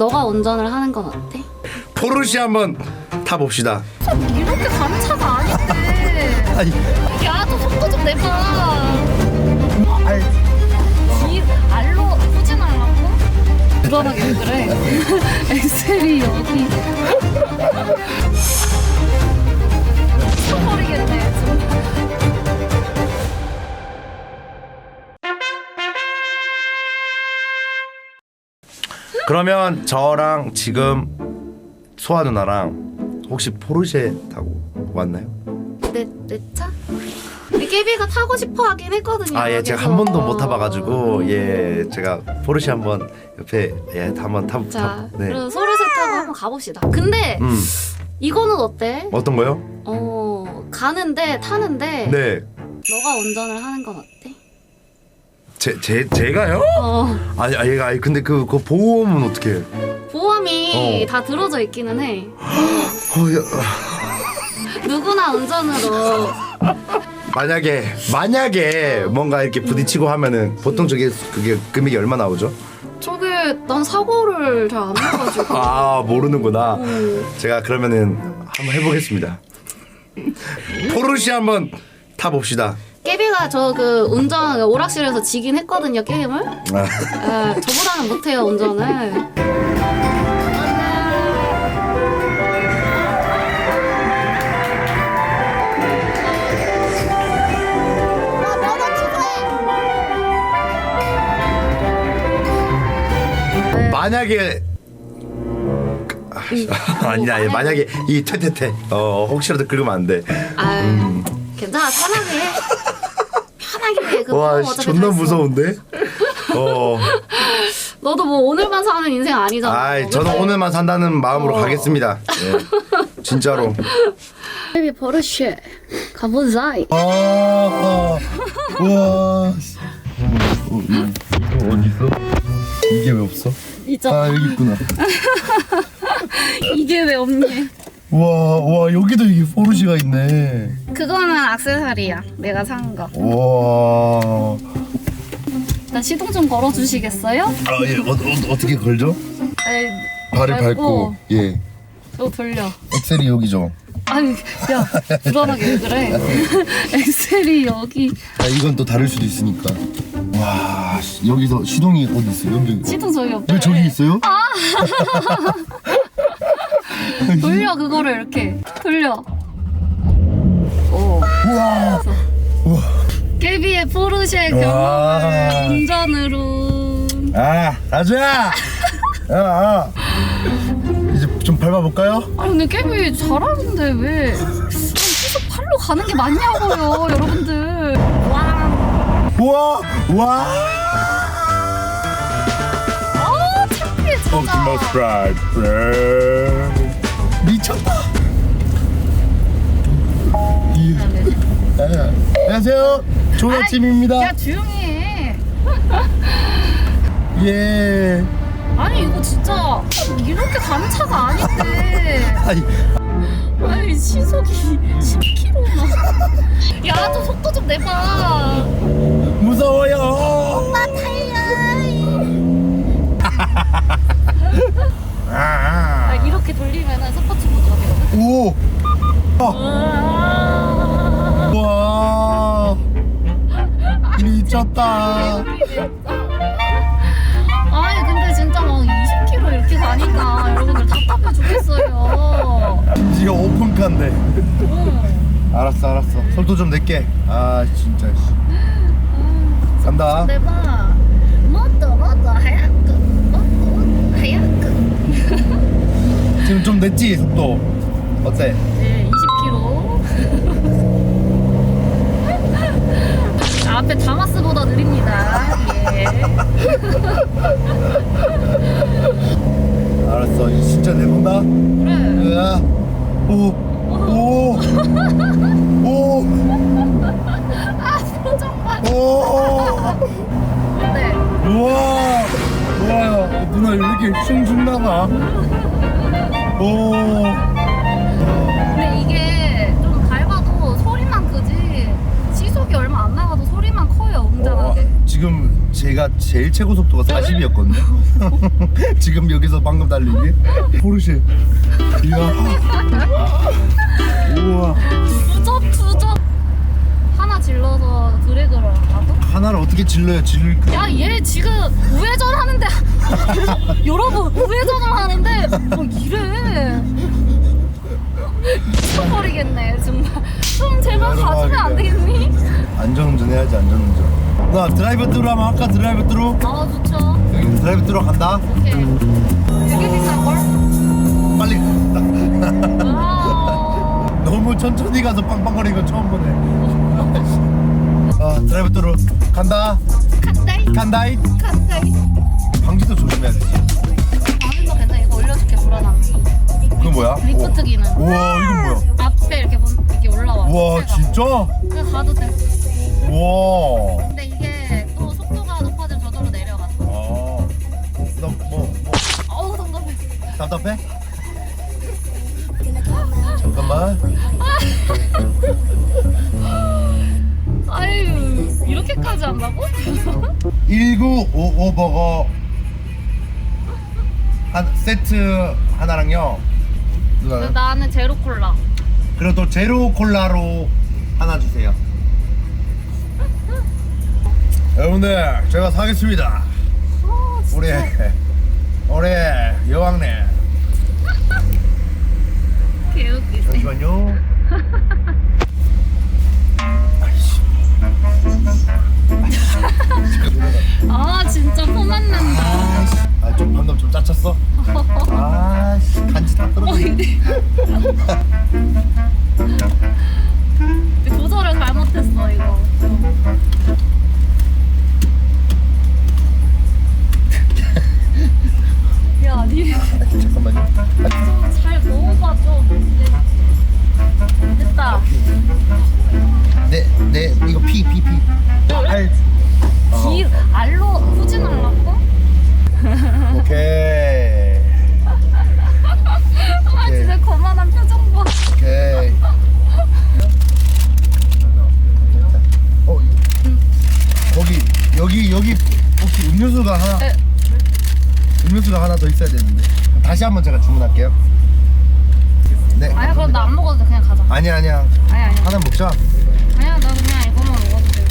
너가 운전을 하는 건 어때? 포르쉐 한번 타봅시다. 이렇게 가는 차가 아닌데. 아니, 야, 좀 속도 좀 내봐. 알로 후진하려고? 불안하게 왜 그래? 엑셀이 여기. 그러면 저랑 지금 소아 누나랑 혹시 포르쉐 타고 왔나요? 내, 내 차? 이 깨비가 타고 싶어 하긴 했거든요. 아, 예, 제가 한 그래서. 번도 못 타봐가지고 예, 제가 포르쉐 한 번 옆에 예, 한번 타. 자, 타 네. 그럼 소리셋 타고 한번 가봅시다. 근데 음, 이거는 어때? 어떤 거요? 어, 가는데 타는데 네, 너가 운전을 하는 건 어때? 제, 제, 제가요? 어, 아니, 아니, 아니, 근데 그, 그 보험은 어떻게? 해? 보험이 어. 다 들어져 있기는 해. 어, 야, 누구나 운전으로 만약에 만약에 뭔가 이렇게 부딪히고 하면은 보통 저게 그게 금액이 얼마 나오죠? 저게 난 사고를 잘 안 해가지고. 아 모르는구나. 음. 제가 그러면은 한번 해보겠습니다. 포르쉐 한번 타봅시다. 깨비가 저 그 운전 오락실에서 지긴 했거든요 게임을. 아, 아, 저보다는 못해요 운전을. 만약에 아, 아니다. 아니, 만약에 이 퇴퇴퇴 어 혹시라도 긁으면 안 돼. 아, 음. 괜찮아 편하게 해. 그거 와 씨, 존나. 무서운데. 어, 너도 뭐 오늘만 사는 인생 아니잖아. 아, 저는 오늘만 산다는 마음으로 어. 가겠습니다. 예. 진짜로. 베이비 버릇쉐 가보자. 아, 아, 와. 이거 어디 있어? 이게 왜 없어? 있잖아. 아 여기 있구나. 이게 왜 없니? 와, 와 여기도 이게 포르쉐가 있네. 그거는 악세사리야. 내가 산 거. 와. 나 시동 좀 걸어 주시겠어요? 아, 예, 어, 어, 어떻게 걸죠? 에이, 발을 밟고. 밟고, 예. 저 돌려. 엑셀이 여기죠. 아니, 야, 불안하게 왜 그래? 엑셀이 여기. 아, 이건 또 다를 수도 있으니까. 와, 씨, 여기서 시동이 어디 있어요? 여기. 시동 저기 없대. 왜 저기 있어요? 돌려 그거를 이렇게 돌려. 오. 우와. 우와. 깨비의 포르쉐 와. 경험을 운전으로. 아, 가자. 아, 아. 이제 좀 밟아볼까요? 아니 근데 깨비 잘하는데 왜 시속 8로 가는 게 맞냐고요, 여러분들. 와. 우와, 와. 아 창피해 진짜. 미쳤다. 이- 아, 안녕하세요. 아침입니다. 야 조용히 해. 예. 아니 이거 진짜 이렇게 가는 차가 아닌데. 아니, 아니 시속이 10km나. 야좀 속도 좀 내봐. 무서워요. 오빠 타이어. 아, 아, 이렇게 돌리면은 스포츠 모드가 되거든. 오. 우와. 와. 미쳤다. 아니 근데 진짜 막 20km 이렇게 가니까 여러분들 답답해 죽겠어요. 이거 오픈카인데. 응. 알았어, 알았어. 속도 좀 낼게. 아, 진짜. 씨. 간다. 내봐. 뭐또 뭐또 하얗고 뭐또 하얗고. 지금 좀 냈지 속도. 어때? 네 20km. 앞에 다마스 느립니다. 예. 알았어. 이제 진짜 내본다. 그래. 야. 오. 오. 오. 아 표정 봐. 오. 네. 우와. 우와. 누나 왜 이렇게 슝슝 나가? 오. 지. 지금 제가 제일 최고 속도가 40이었거든요. 지금 여기서 방금 달린 게 포르쉐. 이야. 우와. 투접 투접 하나 질러서 드래그를 하고 하나를 어떻게 질러요? 질릴 그 야 얘 지금 우회전 하는데 여러분 우회전을 하는데 뭐 이래 미쳐버리겠네 정말 좀 제발 가주면 안 되겠니? 안전운전 해야지 안전운전. 나 드라이브 트루 하면 아까 드라이브 트루. 아 좋죠 드라이브 트루 간다. 오케이 되게 비싼 걸? 빨리. 와우 너무 천천히 가서 빵빵거리는 거 처음 보네. 아 드라이브 트루 간다. 간다이 간다이. 간다이 방지도 조심해야 되지. 아는 거 괜찮아 이거 올려줄게 불안하면 그건 뭐야? 리프트 기능 우와 이건 뭐야? 앞에 이렇게 본 이렇게 올라와 우와. 진짜? 그냥 가도 돼 우와. 너뭐 뭐, 어우 답답해 답답해? 잠깐만. 아유 이렇게까지 한다고? 1955 버거 한 세트 하나랑요. 누나는? 나는 제로 콜라 그리고 또 제로 콜라로 하나 주세요. 여러분들 제가 사겠습니다. 우리 우리 여왕네 개웃기네 잠시만요. 아이씨. 아 진짜 포만난다. 아, 좀 방금 좀 짜쳤어? 아씨 간지 다 떨어졌어. 잘 먹어봐 좀 됐다 네, 네, 이거 피, 피, 피. 알. 어, 뒤 알로 후진하려고? 오케이. 아 진짜 거만한 표정 봐 오케이. 어, 거기 여기 여기 혹시 음료수가 하나 네. 음료수가 하나 더 있어야 되는데 다시 한번 제가 주문할게요. 네. 아니야 그럼 나 안 먹어도 돼 그냥 가자 아니야 아니야 아니야 아니야 하나 먹자. 아니야 나 그냥 이거만 먹어도 돼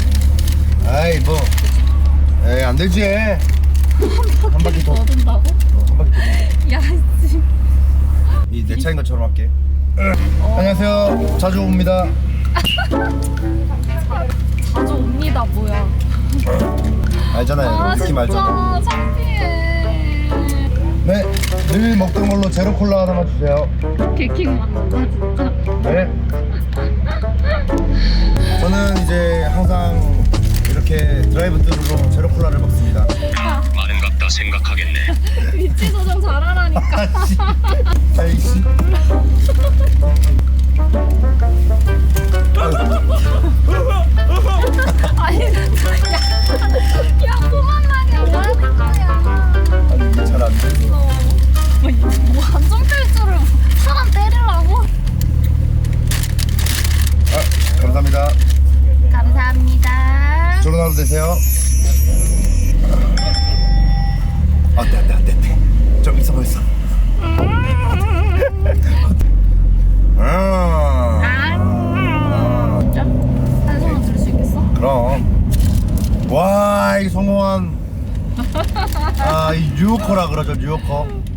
아이 뭐, 에이 안 되지. 한 바퀴 더, 어, 더 든다고? 한 바퀴 더. 야 씨. 이내 차인 것처럼 할게. 어, 안녕하세요. 자주 옵니다. 자주 옵니다 뭐야 알잖아요. 아 느낌 알죠? 진짜 창피해 네, 늘 먹던 걸로 제로 콜라 하나만 주세요. 개킹 맞는다 진짜 네. 저는 이제 항상 이렇게 드라이브 스루로 제로 콜라를 먹습니다. 많은 갑다 생각하겠네. 위치 조정 잘하라니까 아씨, 아이씨. 뉴요커라 그러죠, 뉴요커.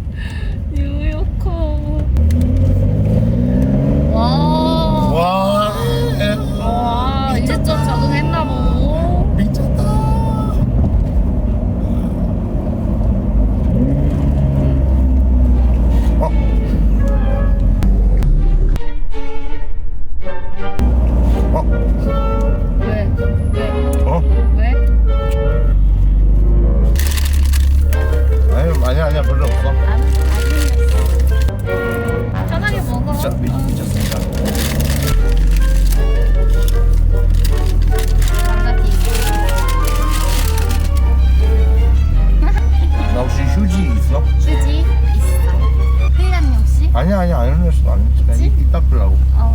Oh.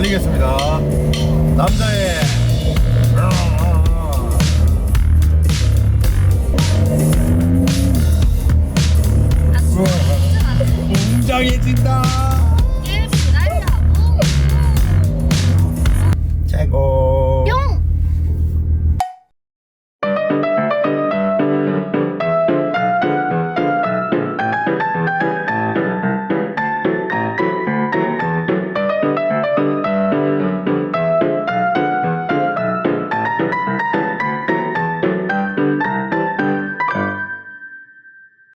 달리겠습니다. 남자의 웅장해진다. 예, 최고.